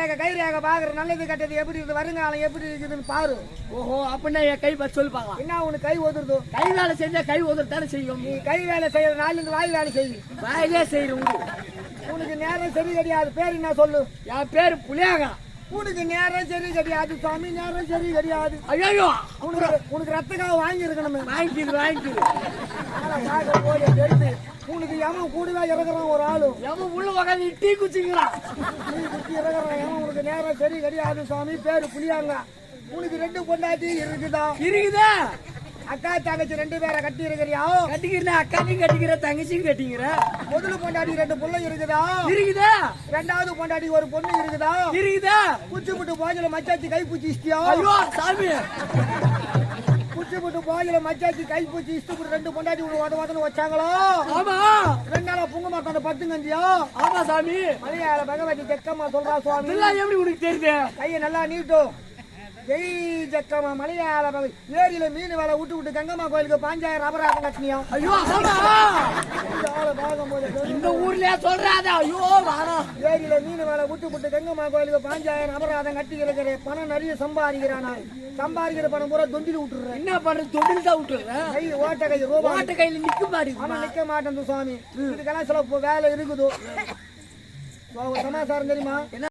ரேகை கை ரேகை பாக்குற நல்லது கெட்டது எப்படி இருக்குது வருங்காலம் எப்படி இருக்குதுன்னு பாரு. ஓஹோ அப்படின்னா என் கை பத்தி சொல்லி பார்க்கலாம். என்ன உனக்கு கை ஒதுருது கை வேலை செஞ்சா கை உதறத்தானே செய்யும். நீ கை வேலை செய்யற நாள்ல இருந்து வாய் வேலை செய். வாயிலே செய்யறவங்க உனக்கு நேரம் சரி கிடையாது பேர் என்ன சொல்லு? என் பேரு புளியாகா. உனக்கு நேரம் சரி கிடையாது சாமி நேரம் சரி கிடையாது. ஐயோ உனக்கு உனக்கு ரத்தக்காக வாங்கி இருக்கணுமே வாங்கிக்கிது வாங்கிக்கிது போய் தெரியுது. உனக்கு எவன் கூடவே இறக்குறான் ஒரு ஆளு? எவன் உள்ள உட்காந்து டீ குச்சிக்கிறான் நீ குத்தி இறக்குறான். எவன் உனக்கு நேரம் சரி கிடையாது சாமி பேரு புளியாங்க. உனக்கு ரெண்டு பொண்டாட்டி இருக்குதா? இருக்குதா. அக்கா தங்கச்சி ரெண்டு பேரை கட்டி இருக்கிறியா கட்டிக்கிறேன் அக்காத்தையும் கட்டிக்கிற தங்கச்சியும் கட்டிக்கிற? முதல் பொண்டாட்டி ரெண்டு பிள்ளை இருக்குதா? இருக்குதா? ரெண்டாவது பொண்டாட்டி ஒரு பொண்ணு இருக்குதா? இருக்குதா? குச்சி புட்டு போஜல மச்சாச்சி கை பூச்சி இஷ்டியா ஐயோ சாமி. குச்சி புட்டு போஜல மச்சாச்சி கை பூச்சி இஷ்டு புட்டு ரெண்டு பொண்டாட்டி ஒரு வாத வாதன வச்சாங்களோ? ஆமா. ரெண்டு நாளா புங்க மாத்தாண்ட பத்து கஞ்சியா ஆமா சாமி. மலையாள பகவதி ஜக்கம்மா சொல்றா சுவாமி. எப்படி உனக்கு தெரியுது? கையை நல்லா நீட்டும் ஜெய் ஜக்கம்மா மலையாள பகவதி ஏரியில மீன் வேலை விட்டு விட்டு கங்கம்மா கோயிலுக்கு பாஞ்சாயிரம் அபராதம் கட்டினியா? ஐயோ இந்த ஊர்லயே சொல்றாத ஐயோ ஏரியில மீன் வேலை விட்டு விட்டு கங்கம்மா கோயிலுக்கு பாஞ்சாயிரம் அபராதம் கட்டி இருக்கிற பணம் நிறைய சம்பாதிக்கிறானா? சம்பாதிக்கிற பணம் பூரா தொண்டில் விட்டுறேன் என்ன பண்றது? தொழில் தான் விட்டுறேன் கை ஓட்ட கை ரூபா மாட்டு கையில நிக்க மாட்டேங்குது. ஆனா நிக்க மாட்டேன் சுவாமி. இதுக்கெல்லாம் சில வேலை இருக்குது? சமாசாரம் தெரியுமா?